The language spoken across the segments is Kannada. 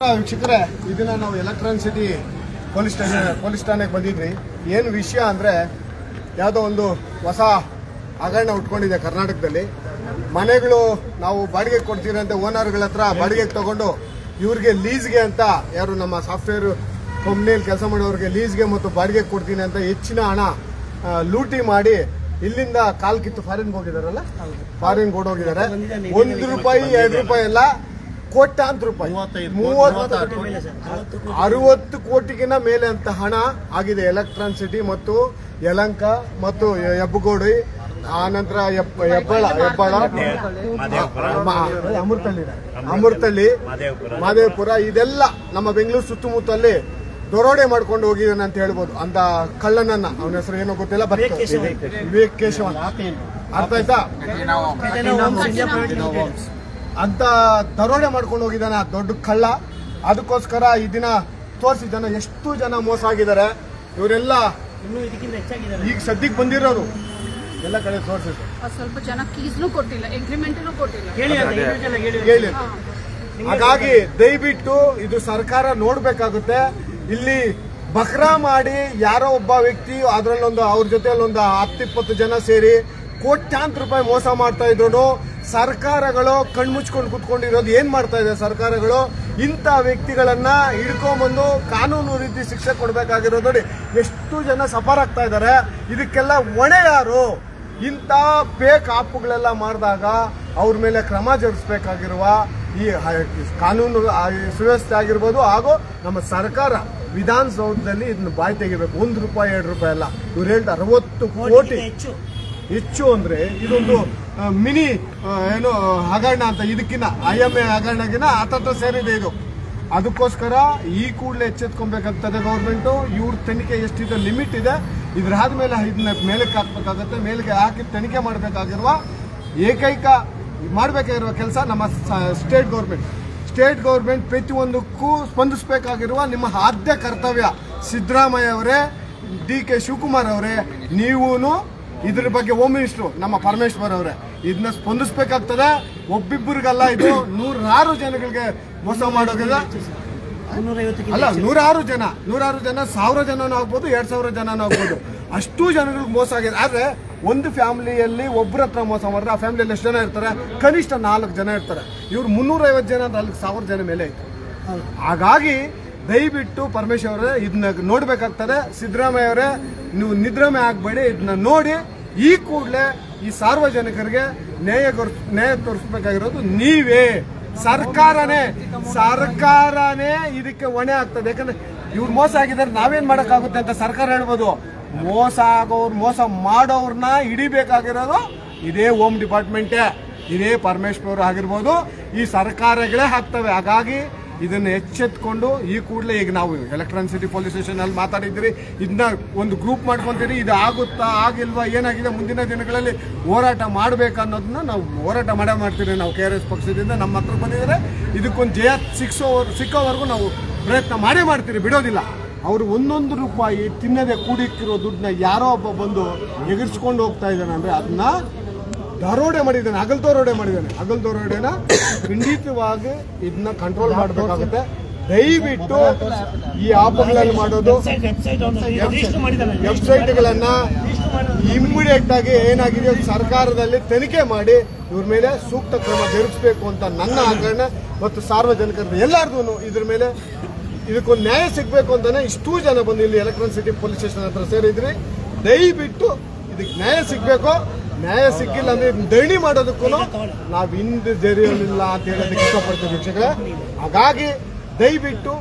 ವೀಕ್ಷಕರೇ ಇದನ್ನ ನಾವು electronic city police station police ಠಾಣೆಗೆ ಬಂದಿದ್ರಿ ಏನು ವಿಷಯ ಅಂದರೆ ಯಾವುದೋ ಒಂದು ಹೊಸ ಹಗರಣ ಉಟ್ಕೊಂಡಿದೆ ಕರ್ನಾಟಕದಲ್ಲಿ. ಮನೆಗಳು ನಾವು ಬಾಡಿಗೆ ಕೊಡ್ತೀವಿ ಅಂತ ಓನರ್ಗಳ ಹತ್ರ ಬಾಡಿಗೆಗೆ ತಗೊಂಡು ಇವ್ರಿಗೆ ಲೀಸ್ಗೆ ಅಂತ ಯಾರು ನಮ್ಮ ಸಾಫ್ಟ್ವೇರ್ ಕಂಪ್ನಿಯಲ್ಲಿ ಕೆಲಸ ಮಾಡೋರಿಗೆ ಲೀಸ್ಗೆ ಮತ್ತು ಬಾಡಿಗೆ ಕೊಡ್ತೀನಿ ಅಂತ ಹೆಚ್ಚಿನ ಹಣ ಲೂಟಿ ಮಾಡಿ ಇಲ್ಲಿಂದ ಕಾಲ್ ಕಿತ್ತು ಫಾರಿನ್ಗೆ ಹೋಗಿದಾರಲ್ಲ? ಫಾರಿನ್ಗೆ ಕೊಡೋಗಿದ್ದಾರೆ ಒಂದು ರೂಪಾಯಿ ಎರಡು ರೂಪಾಯಿ ಎಲ್ಲ ಕೋಟ್ಯಾಂತರ ರೂಪಾಯಿ. ಮೂವತ್ತು ಅರವತ್ತು ಕೋಟಿಗಿನ ಮೇಲೆ ಅಂತ ಹಣ ಆಗಿದೆ ಎಲೆಕ್ಟ್ರಾನ್ ಸಿಟಿ ಮತ್ತು ಯಲಂಕ ಮತ್ತು ಹೆಬ್ಬಗೋಡಿ ಆ ನಂತರ ಹೆಬ್ಬಳ ಹೆಬ್ಬಾಳ. ಅಮೃತಳ್ಳಿ. ಅಮೃತಳ್ಳಿ. ಮಾದೇವಪುರ ಇದೆಲ್ಲ ನಮ್ಮ ಬೆಂಗಳೂರು ಸುತ್ತಮುತ್ತಲ್ಲಿ ದೊರೋಡೆ ಮಾಡ್ಕೊಂಡು ಹೋಗಿದ್ದಾನೆ ಅಂತ ಹೇಳ್ಬೋದು. ಅಂತ ಕಳ್ಳನನ್ನ. ಅವನ ಹೆಸರು ಏನೋ ಗೊತ್ತಿಲ್ಲ ಬರ್ತೀವಿ ವಿವೇಕ್ ಕೇಶವನ್. ಅರ್ಥ ಆಯ್ತಾ? ಅಂತ ದರೋಡೆ ಮಾಡ್ಕೊಂಡು ಹೋಗಿದ್ದಾನೆ ಆ ದೊಡ್ಡ ಕಳ್ಳ. ಅದಕ್ಕೋಸ್ಕರ ಈ ದಿನ ತೋರಿಸಿ ಜನ ಎಷ್ಟು ಜನ ಮೋಸ ಆಗಿದ್ದಾರೆ. ಇವರೆಲ್ಲ ಇನ್ನೂ ಇದಕ್ಕಿಂತ ಹೆಚ್ಚಾಗಿದ್ದಾರೆ. ಈಗ ಸದ್ಯಕ್ಕೆ ಬಂದಿರೋರು ಎಲ್ಲ ಕಡೆ ತೋರಿಸಿ. ಸ್ವಲ್ಪ ಜನ ಕೀಸ್ನು ಕೊಟ್ಟಿಲ್ಲ ಎಗ್ರಿಮೆಂಟ್ನು ಕೊಟ್ಟಿಲ್ಲ. ಹೇಳಿ ಹಾಗಾಗಿ ದಯವಿಟ್ಟು ಇದು ಸರ್ಕಾರ ನೋಡ್ಬೇಕಾಗುತ್ತೆ. ಇಲ್ಲಿ ಬಕ್ರಾ ಮಾಡಿ ಯಾರೋ ಒಬ್ಬ ವ್ಯಕ್ತಿ ಅದರಲ್ಲೊಂದು ಅವ್ರ ಜೊತೆಯಲ್ಲಿ ಒಂದು ಹತ್ತಿಪ್ಪತ್ತು ಜನ ಸೇರಿ ಕೋಟ್ಯಾಂತರ ರೂಪಾಯಿ ಮೋಸ ಮಾಡ್ತಾ ಇದ್ರು ಸರ್ಕಾರಗಳು ಕಣ್ಮುಚ್ಕೊಂಡು ಕುತ್ಕೊಂಡಿರೋದು ಏನ್ ಮಾಡ್ತಾ ಇದೆ? ಸರ್ಕಾರಗಳು ಇಂಥ ವ್ಯಕ್ತಿಗಳನ್ನ ಹಿಡ್ಕೊಂಬಂದು ಕಾನೂನು ರೀತಿ ಶಿಕ್ಷೆ ಕೊಡ್ಬೇಕಾಗಿರೋದು ನೋಡಿ. ಎಷ್ಟು ಜನ ಸಫರ್ ಆಗ್ತಾ ಇದ್ದಾರೆ ಇದಕ್ಕೆಲ್ಲ ಹೊಣೆ ಯಾರು? ಇಂಥ ಫೇಕ್ ಆಪ್ಗಳೆಲ್ಲ ಮಾಡಿದಾಗ ಅವ್ರ ಮೇಲೆ ಕ್ರಮ ಜರುಗಿಸ್ಬೇಕಾಗಿರುವ ಈ ಕಾನೂನು ಸುವ್ಯವಸ್ಥೆ ಆಗಿರ್ಬೋದು ಹಾಗೂ ನಮ್ಮ ಸರ್ಕಾರ ವಿಧಾನಸೌಧದಲ್ಲಿ ಇದನ್ನ ಬಾಯಿ ತೆಗಿಬೇಕು. ಒಂದು ರೂಪಾಯಿ ಎರಡು ರೂಪಾಯಿ ಅಲ್ಲ. ಇವ್ರು ಹೇಳ್ತಾರೆ ಅರವತ್ತು ಕೋಟಿ ಹೆಚ್ಚು. ಹೆಚ್ಚು ಅಂದ್ರೆ ಇದೊಂದು ಮಿನಿ ಏನು, ಹಗರಣ ಅಂತ ಇದಕ್ಕಿನ್ನ ಐ ಎಂ ಎ ಹಗರಣಗಿನ ಹತ್ತತ್ರ ಸೇರಿದೆ ಇದು. ಅದಕ್ಕೋಸ್ಕರ ಈ ಕೂಡಲೇ ಎಚ್ಚೆತ್ಕೊಬೇಕಾಗ್ತದೆ ಗೌರ್ಮೆಂಟು. ಇವ್ರ ತನಿಖೆ ಎಷ್ಟಿದೆ, ಲಿಮಿಟ್ ಇದೆ. ಇದ್ರಾದ್ಮೇಲೆ ಇದನ್ನ ಮೇಲಕ್ಕೆ ಹಾಕ್ಬೇಕಾಗತ್ತೆ. ಮೇಲಕ್ಕೆ ಹಾಕಿ ತನಿಖೆ ಮಾಡಬೇಕಾಗಿರುವ ಏಕೈಕ, ಮಾಡಬೇಕಾಗಿರುವ ಕೆಲಸ ನಮ್ಮ ಸ್ಟೇಟ್ ಗೌರ್ಮೆಂಟ್. ಸ್ಟೇಟ್ ಗೌರ್ಮೆಂಟ್ ಪ್ರತಿಯೊಂದಕ್ಕೂ ಸ್ಪಂದಿಸಬೇಕಾಗಿರುವ ನಿಮ್ಮ ಆದ್ಯ ಕರ್ತವ್ಯ. ಸಿದ್ದರಾಮಯ್ಯ ಅವರೇ, ಡಿ ಕೆ ಶಿವಕುಮಾರ್ ಅವರೇ, ನೀವೂನು ಇದ್ರ ಬಗ್ಗೆ ಹೋಮ್ ಮಿನಿಸ್ಟ್ರು ನಮ್ಮ ಪರಮೇಶ್ವರ್ ಅವರೇ ಇದನ್ನ ಸ್ಪಂದಿಸ್ಬೇಕಾಗ್ತದೆ. ಒಬ್ಬಿಬ್ಬರಿಗಲ್ಲ ಇದು ನೂರಾರು ಜನಗಳಿಗೆ ಮೋಸ ಮಾಡೋದಿಲ್ಲ ಅಲ್ಲ ನೂರಾರು ಜನ ನೂರಾರು ಜನ ಸಾವಿರ ಜನನೂ ಆಗ್ಬೋದು ಎರಡು ಸಾವಿರ ಜನನೂ ಆಗ್ಬೋದು. ಅಷ್ಟು ಜನಗಳಿಗೆ ಮೋಸ ಆಗಿದೆ. ಆದರೆ ಒಂದು ಫ್ಯಾಮಿಲಿಯಲ್ಲಿ ಒಬ್ಬರ ಹತ್ರ ಮೋಸ ಮಾಡಿದ್ರೆ ಆ ಫ್ಯಾಮಿಲಿಯಲ್ಲಿ ಎಷ್ಟು ಜನ ಇರ್ತಾರೆ? ಕನಿಷ್ಠ ನಾಲ್ಕು ಜನ ಇರ್ತಾರೆ. ಇವ್ರು ಮುನ್ನೂರೈವತ್ತು ಜನ ಅಂದ್ರೆ ಅಲ್ಲಿ ಸಾವಿರ ಜನ ಮೇಲೆ ಆಯ್ತು ಹಾಗಾಗಿ ದಯವಿಟ್ಟು ಪರಮೇಶ್ವರ್ ಅವರೇ ಇದನ್ನ ನೋಡ್ಬೇಕಾಗ್ತದೆ. ಸಿದ್ದರಾಮಯ್ಯ ಅವರೇ ನೀವು ನಿದ್ರಮೆ ಆಗಬೇಡಿ ಇದನ್ನ ನೋಡಿ. ಈ ಕೂಡಲೇ ಈ ಸಾರ್ವಜನಿಕರಿಗೆ ನ್ಯಾಯ ನ್ಯಾಯ ತೋರಿಸ್ಬೇಕಾಗಿರೋದು ನೀವೇ. ಸರ್ಕಾರನೇ ಸರ್ಕಾರನೇ ಇದಕ್ಕೆ ಹೊಣೆ ಆಗ್ತದೆ. ಯಾಕಂದ್ರೆ ಇವ್ರು ಮೋಸ ಆಗಿದ್ದಾರೆ, ನಾವೇನ್ ಮಾಡಕ್ಕಾಗುತ್ತೆ ಅಂತ ಸರ್ಕಾರ ಹೇಳ್ಬೋದು. ಮೋಸ ಆಗೋರು, ಮೋಸ ಮಾಡೋರ್ನ ಹಿಡಿಬೇಕಾಗಿರೋದು ಇದೇ ಹೋಮ್ ಡಿಪಾರ್ಟ್ಮೆಂಟೇ ಇದೇ ಪರಮೇಶ್ವರ್ ಆಗಿರ್ಬೋದು. ಈ ಸರ್ಕಾರಗಳೇ ಹಾಕ್ತವೆ ಹಾಗಾಗಿ ಇದನ್ನ ಎಚ್ಚೆತ್ಕೊಂಡು ಈ ಕೂಡಲೇ ಈಗ ನಾವು ಎಲೆಕ್ಟ್ರಾನಿಕ್ ಸಿಟಿ ಪೊಲೀಸ್ ಸ್ಟೇಷನ್ ಅಲ್ಲಿ ಮಾತಾಡಿದ್ದೀರಿ. ಇದನ್ನ ಒಂದು ಗ್ರೂಪ್ ಮಾಡ್ಕೊಂತೀರಿ. ಇದು ಆಗುತ್ತಾ, ಆಗಿಲ್ವಾ, ಏನಾಗಿದೆ ಮುಂದಿನ ದಿನಗಳಲ್ಲಿ ಹೋರಾಟ ಅನ್ನೋದನ್ನ ನಾವು ಹೋರಾಟ ಮಾಡೇ ಮಾಡ್ತೀವಿ ನಾವು ಕೆ ಆರ್ ಎಸ್ ಪಕ್ಷದಿಂದ. ನಮ್ಮ ಹತ್ರ ಬಂದಿದ್ದಾರೆ. ಇದಕ್ಕೊಂದು ಜಯ ಸಿಕ್ಸೋ, ಸಿಕ್ಕೋವರೆಗೂ ನಾವು ಪ್ರಯತ್ನ ಮಾಡೇ ಮಾಡ್ತೀರಿ, ಬಿಡೋದಿಲ್ಲ. ಅವರು ಒಂದೊಂದು ರೂಪಾಯಿ ತಿನ್ನದೆ ಕೂಡಿಕ್ಕಿರೋ ದುಡ್ಡನ್ನ ಯಾರೋ ಒಬ್ಬ ಬಂದು ಎಗರ್ಸ್ಕೊಂಡು ಹೋಗ್ತಾ ಇದ್ದಾನೆ ಅಂದ್ರೆ ಅದನ್ನ ದರೋಡೆ ಮಾಡಿದ್ದಾನೆ ಹಗಲ್ ದರೋಡೆ ಮಾಡಿದ್ದಾನೆ. ಹಗಲ್ ದರೋಡೆನ ಖಂಡಿತವಾಗಿ ಇದನ್ನ ಕಂಟ್ರೋಲ್ ಮಾಡಬೇಕಾಗುತ್ತೆ. ದಯವಿಟ್ಟು ಈ ಆಪ್ಗಳಲ್ಲಿ ಮಾಡೋದು. ವೆಬ್ಸೈಟ್ಗಳನ್ನ ಇಮ್ಮಿಡಿಯೇಟ್ ಆಗಿ ಏನಾಗಿದೆ ಸರ್ಕಾರದಲ್ಲಿ ತನಿಖೆ ಮಾಡಿ ಇವ್ರ ಮೇಲೆ ಸೂಕ್ತ ಕ್ರಮ ಜರುಗಿಸಬೇಕು ಅಂತ ನನ್ನ ಆಗ್ರಹ ಮತ್ತು ಸಾರ್ವಜನಿಕರ ಎಲ್ಲಾರ್ದು ಇದ್ರ ಮೇಲೆ ಇದಕ್ಕೊಂದು ನ್ಯಾಯ ಸಿಗಬೇಕು ಅಂತಾನೆ ಇಷ್ಟೂ ಜನ ಬಂದು ಇಲ್ಲಿ ಎಲೆಕ್ಟ್ರಾನ್ ಸಿಟಿ ಪೊಲೀಸ್ ಸ್ಟೇಷನ್ ಹತ್ರ ಸೇರಿದ್ರಿ. ದಯವಿಟ್ಟು ಇದಕ್ಕೆ ನ್ಯಾಯ ಸಿಗಬೇಕು. ನ್ಯಾಯ ಸಿಕ್ಕಿಲ್ಲ ಅಂದ್ರೆ ದಣಿ ಮಾಡೋದಕ್ಕೂ ನಾವು ಹಿಂದೆ ಜರಿಯಲಿಲ್ಲ ಅಂತ ಹೇಳೋದಕ್ಕೆ ಇಷ್ಟಪಡ್ತೀವಿ ವೀಕ್ಷಕರೇ. ಹಾಗಾಗಿ ದಯವಿಟ್ಟು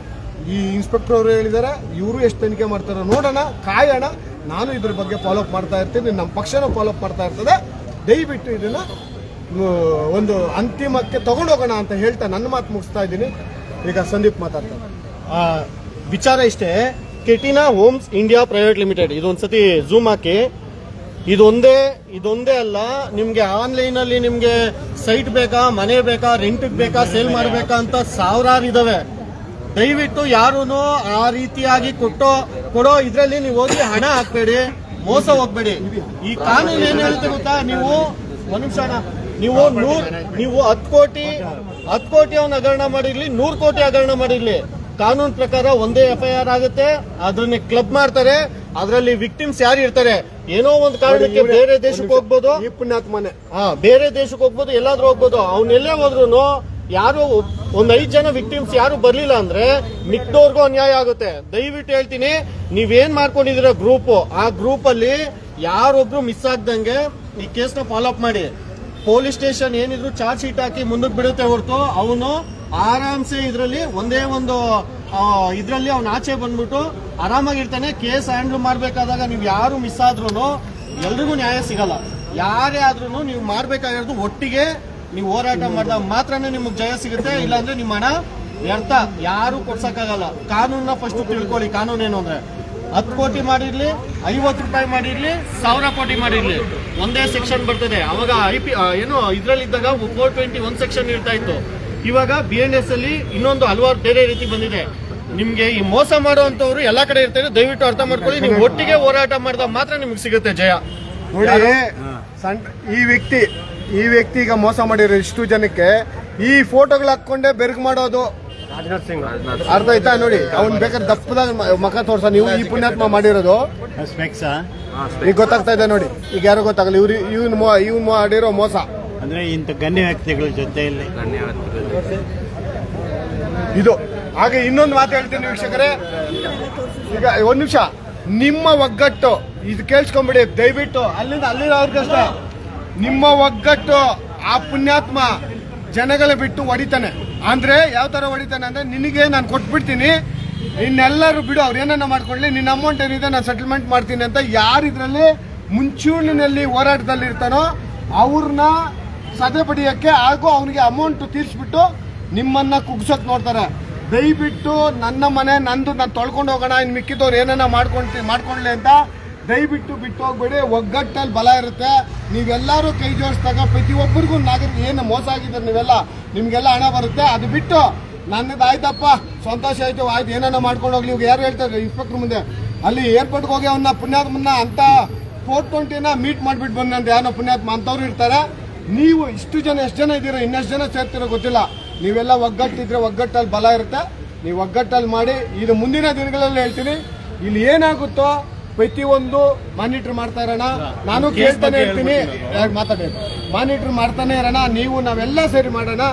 ಈ ಇನ್ಸ್ಪೆಕ್ಟರ್ ಅವರು ಹೇಳಿದ್ದಾರೆ ಇವರು ಎಷ್ಟು ತನಿಖೆ ಮಾಡ್ತಾರೋ ನೋಡೋಣ, ಕಾಯೋಣ. ನಾನು ಇದ್ರ ಬಗ್ಗೆ ಫಾಲೋಅಪ್ ಮಾಡ್ತಾ ಇರ್ತೀನಿ ನಮ್ಮ ಪಕ್ಷನೂ ಫಾಲೋಅಪ್ ಮಾಡ್ತಾ ಇರ್ತದೆ. ದಯವಿಟ್ಟು ಇದನ್ನ ಒಂದು ಅಂತಿಮಕ್ಕೆ ತಗೊಂಡೋಗೋಣ ಅಂತ ಹೇಳ್ತಾ ನನ್ನ ಮಾತು ಮುಗಿಸ್ತಾ ಇದ್ದೀನಿ. ಈಗ ಸಂದೀಪ್ ಮಾತಾಡ್ತಾರೆ. ವಿಚಾರ ಇಷ್ಟೇ. ಕೆಟಿನಾ ಹೋಮ್ಸ್ ಇಂಡಿಯಾ ಪ್ರೈವೇಟ್ ಲಿಮಿಟೆಡ್, ಇದೊಂದ್ಸತಿ ಝೂಮ್ ಹಾಕಿ ಇದೊಂದೇ ಇದೊಂದೇ ಅಲ್ಲ, ನಿಮ್ಗೆ ಆನ್ಲೈನ್ ಅಲ್ಲಿ ನಿಮ್ಗೆ ಸೈಟ್ ಬೇಕಾ, ಮನೆ ಬೇಕಾ ರೆಂಟ್ ಬೇಕಾ ಸೇಲ್ ಮಾಡಬೇಕಾ ಅಂತ ಸಾವಿರಾರು ಇದಾವೆ. ದಯವಿಟ್ಟು ಯಾರೂ ಆ ರೀತಿಯಾಗಿ ಕೊಟ್ಟೋ, ಕೊಡೋ ಇದ್ರಲ್ಲಿ ನೀವು ಹೋಗಿ ಹಣ ಹಾಕ್ಬೇಡಿ, ಮೋಸ ಹೋಗ್ಬೇಡಿ. ಈ ಕಾನೂನು ಏನ್ ಹೇಳುತ್ತೆ ಗೊತ್ತಾ? ನೀವು, ಮನುಷ್ಯನ, ನೀವು ನೂರ್, ನೀವು ಹತ್ತು ಕೋಟಿ ಹತ್ತು ಕೋಟಿ ಅವನ ಹಗರಣ ಮಾಡಿರ್ಲಿ, ನೂರು ಕೋಟಿ ಹಗರಣ ಮಾಡಿರ್ಲಿ. ಕಾನೂನು ಪ್ರಕಾರ ಒಂದೇ ಎಫ್ಐಆರ್ ಆಗುತ್ತೆ. ಅದನ್ನ ಕ್ಲಬ್ ಮಾಡ್ತಾರೆ. ಅದರಲ್ಲಿ ವಿಕ್ಟಿಮ್ಸ್ ಯಾರು ಇರ್ತಾರೆ? ಏನೋ ಒಂದು ಕಾರಣಕ್ಕೆ ಬೇರೆ ದೇಶಕ್ಕೆ ಹೋಗ್ಬೋದು. ಪುಣ್ಯಾತ್ಮನೆ. ಹಾ ಬೇರೆ ದೇಶಕ್ಕೆ ಹೋಗ್ಬೋದು ಎಲ್ಲಾದ್ರೂ ಹೋಗ್ಬೋದು. ಅವನ್ನೆಲ್ಲೇ ಹೋದ್ರು ಯಾರು ಒಂದ್ ಐದ್ ಜನ ವಿಕ್ಟಿಮ್ಸ್ ಯಾರು ಬರ್ಲಿಲ್ಲ ಅಂದ್ರೆ ಮಿಕ್ದವ್ರಿಗೂ ಅನ್ಯಾಯ ಆಗುತ್ತೆ. ದಯವಿಟ್ಟು ಹೇಳ್ತೀನಿ ನೀವೇನ್ ಮಾಡ್ಕೊಂಡಿದೀರ ಗ್ರೂಪ್ ಆ ಗ್ರೂಪ್ ಅಲ್ಲಿ ಯಾರೊಬ್ರು ಮಿಸ್ ಆಗ್ದಂಗೆ ಈ ಕೇಸ್ನ ಫಾಲೋ ಅಪ್ ಮಾಡಿ. ಪೊಲೀಸ್ ಸ್ಟೇಷನ್ ಏನಿದ್ರು ಚಾರ್ಜ್ ಶೀಟ್ ಹಾಕಿ ಮುಂದಕ್ಕೆ ಬಿಡುತ್ತೆ ಹೊರತು ಅವನು ಆರಾಮ್ಸೆ ಇದರಲ್ಲಿ ಒಂದೇ ಒಂದು ಇದರಲ್ಲಿ ಅವ್ನ ಆಚೆ ಬಂದ್ಬಿಟ್ಟು ಆರಾಮಾಗಿರ್ತಾನೆ. ಕೇಸ್ ಹ್ಯಾಂಡಲ್ ಮಾಡಬೇಕಾದಾಗ ನೀವು ಯಾರು ಮಿಸ್ ಆದ್ರೂ ಎಲ್ರಿಗೂ ನ್ಯಾಯ ಸಿಗಲ್ಲ. ಯಾರೇ ಆದ್ರೂ ನೀವು ಮಾಡ್ಬೇಕಾಗಿರೋದು ಒಟ್ಟಿಗೆ ನೀವು ಹೋರಾಟ ಮಾಡಿದಾಗ ಮಾತ್ರನೇ ನಿಮಗೆ ಜಯ ಸಿಗುತ್ತೆ. ಇಲ್ಲಾಂದ್ರೆ ನಿಮ್ಮ ಹಣ ವ್ಯರ್ಥ. ಯಾರು ಕೊಡ್ಸಕ್ಕಾಗಲ್ಲ. ಕಾನೂನ ಫಸ್ಟ್ ತಿಳ್ಕೊಳ್ಳಿ. ಕಾನೂನು ಏನು ಅಂದ್ರೆ ಹತ್ತು ಕೋಟಿ ಮಾಡಿರ್ಲಿ, ಐವತ್ತು ರೂಪಾಯಿ ಮಾಡಿರ್ಲಿ, ಸಾವಿರ ಕೋಟಿ ಮಾಡಿರ್ಲಿ. ಒಂದೇ ಸೆಕ್ಷನ್ ಬರ್ತದೆ. ಅವಾಗ ಐ ಪಿ ಏನು, ಇದ್ರಲ್ಲಿದ್ದಾಗ ಫೋರ್ ಟ್ವೆಂಟಿ ಒನ್ ಸೆಕ್ಷನ್ ಇರ್ತಾ ಇತ್ತು. ಇವಾಗ ಬಿ ಎನ್ ಎಸ್ ಅಲ್ಲಿ ಇನ್ನೊಂದು ಹಲವಾರು ಬೇರೆ ರೀತಿ ಬಂದಿದೆ. ನಿಮ್ಗೆ ಈ ಮೋಸ ಮಾಡುವಂತವ್ರು ಎಲ್ಲಾ ಕಡೆ ಇರ್ತಾರೆ. ದಯವಿಟ್ಟು ಅರ್ಥ ಮಾಡ್ಕೊಳ್ಳಿ. ನೀವು ಒಟ್ಟಿಗೆ ಹೋರಾಟ ಮಾಡಿದಾಗ ಮಾತ್ರ ನಿಮ್ಗೆ ಸಿಗುತ್ತೆ ಜಯ. ನೋಡಿ ಸಣ್ಣ ಈ ವ್ಯಕ್ತಿ ಈ ವ್ಯಕ್ತಿ ಈಗ ಮೋಸ ಮಾಡಿರೋ ಇಷ್ಟು ಜನಕ್ಕೆ ಈ ಫೋಟೋಗಳು ಹಾಕೊಂಡೆ ಬೆರ್ಗ್ ಮಾಡೋದು. ಅರ್ಥ ಆಯ್ತಾ ನೋಡಿ? ಅವ್ನ್ ಬೇಕಾದ್ರೆ ದಪ್ಪದಾಗ ಮ- ಮಖ ತೋರ್ಸ ನೀವು ಈ ಪುಣ್ಯಾತ್ಮ ಮಾಡಿರೋದು. ಸ್ಪೆಕ್ಸಾ ಈಗ ಗೊತ್ತಾಗ್ತಾ ಇದೆ ನೋಡಿ. ಈಗ ಯಾರು ಗೊತ್ತಾಗಲ್ಲ. ಇವ್ರು ಇವ್ನು ಮೋ- ಇವ್ನ್ ಮಾಡಿರೋ ಮೋಸ. ಅಂದ್ರೆ ಇಂಥ ಗಣ್ಯ ವ್ಯಕ್ತಿಗಳ ಜೊತೆಯಲ್ಲಿ ಇದು ಹಾಗೆ ಇನ್ನೊಂದು ಮಾತು ಹೇಳ್ತೀನಿ ವೀಕ್ಷಕರೇ. ಈಗ ಒಂದು ನಿಮಿಷ. ನಿಮ್ಮ ಒಗ್ಗಟ್ಟು ಇದು ಕೇಳಿಸ್ಕೊಂಬಿಡಿ ದಯವಿಟ್ಟು ಅಲ್ಲಿಂದ ಅಲ್ಲಿರೋರ್ಗಷ್ಟೇ ನಿಮ್ಮ ಒಗ್ಗಟ್ಟು ಆ ಪುಣ್ಯಾತ್ಮ ಜನಗಳ ಬಿಟ್ಟು ಹೊಡಿತಾನೆ. ಅಂದ್ರೆ ಯಾವ ತರ ಹೊಡಿತಾನೆ ಅಂದ್ರೆ ನಿನಗೆ ನಾನು ಕೊಟ್ಬಿಡ್ತೀನಿ. ಇನ್ನೆಲ್ಲರೂ ಬಿಡು ಅವ್ರು ಏನನ್ನ ಮಾಡ್ಕೊಳ್ಳಿ. ನಿನ್ನ ಅಮೌಂಟ್ ಏನಿದೆ ನಾನು ಸೆಟಲ್ಮೆಂಟ್ ಮಾಡ್ತೀನಿ ಅಂತ ಯಾರಿದ್ರಲ್ಲಿ ಇದರಲ್ಲಿ ಮುಂಚೂಣಿನಲ್ಲಿ ಹೋರಾಟದಲ್ಲಿ ಇರ್ತಾನೋ ಅವ್ರನ್ನ ಸದೆ ಪಡೆಯೋಕ್ಕೆ ಹಾಗೂ ಅವನಿಗೆ ಅಮೌಂಟ್ ತೀರಿಸ್ಬಿಟ್ಟು ನಿಮ್ಮನ್ನ ಕುಗ್ಸೋಕ್ ನೋಡ್ತಾರೆ. ದಯವಿಟ್ಟು ನನ್ನ ಮನೆ, ನಂದು, ನಾನು ತೊಳ್ಕೊಂಡು ಹೋಗೋಣ ಇನ್ನು ಮಿಕ್ಕಿದವ್ರು ಏನನ್ನ ಮಾಡ್ಕೊಂತ ಮಾಡ್ಕೊಳ್ಳಿ ಅಂತ ದಯವಿಟ್ಟು ಬಿಟ್ಟು ಹೋಗ್ಬೇಡಿ ಒಗ್ಗಟ್ಟಲ್ಲಿ ಬಲ ಇರುತ್ತೆ. ನೀವೆಲ್ಲರೂ ಕೈ ಜೋಡಿಸಿದಾಗ ಪ್ರತಿಯೊಬ್ಬರಿಗೂ ನಾಗರಿಕ ಏನು ಮೋಸ ಆಗಿದ್ದಾರೆ ನೀವೆಲ್ಲ, ನಿಮಗೆಲ್ಲ ಹಣ ಬರುತ್ತೆ. ಅದು ಬಿಟ್ಟು ನನ್ನದು ಆಯ್ತಪ್ಪ, ಸಂತೋಷ ಆಯಿತು, ಆಯ್ತು ಏನನ್ನ ಮಾಡ್ಕೊಂಡು ಹೋಗ್ಲಿ. ಇವಾಗ ಯಾರು ಹೇಳ್ತಾರೆ ಇನ್ಸ್ಪೆಕ್ಟ್ರ್ ಮುಂದೆ. ಅಲ್ಲಿ ಏರ್ಪೋರ್ಟ್ಗೆ ಹೋಗಿ ಅವನ್ನ ಪುಣ್ಯಾತ್ಮನ್ನ ಅಂತ ಫೋರ್ ಟ್ವೆಂಟಿನ ಮೀಟ್ ಮಾಡಿಬಿಟ್ಟು ಬಂದಂತ ಯಾರೋ ಪುಣ್ಯಾತ್ಮ ಅಂತವ್ರು ಇರ್ತಾರೆ. ನೀವು ಇಷ್ಟು ಜನ ಎಷ್ಟು ಜನ ಇದ್ದೀರಾ ಇನ್ನೆಷ್ಟು ಜನ ಸೇರ್ತಿರೋ ಗೊತ್ತಿಲ್ಲ. ನೀವೆಲ್ಲ ಒಗ್ಗಟ್ಟಿದ್ರೆ ಒಗ್ಗಟ್ಟಲ್ಲಿ ಬಲ ಇರುತ್ತೆ. ನೀವು ಒಗ್ಗಟ್ಟಲ್ಲಿ ಮಾಡಿ ಇದು ಮುಂದಿನ ದಿನಗಳಲ್ಲಿ ಹೇಳ್ತೀನಿ. ಇಲ್ಲಿ ಏನಾಗುತ್ತೋ ಪ್ರತಿಯೊಂದು ಮಾನಿಟರ್ ಮಾಡ್ತಾ ಇರೋಣ. ನಾನು ಕೇಳ್ತಾನೆ ಇರ್ತೀನಿ. ಮಾತಾಡಬೇಕು? ಮಾತಾಡಿ ಮಾನಿಟರ್ ಮಾಡ್ತಾನೆ ಇರೋಣ. ನೀವು ನಾವೆಲ್ಲ ಸೇರಿ ಮಾಡೋಣ.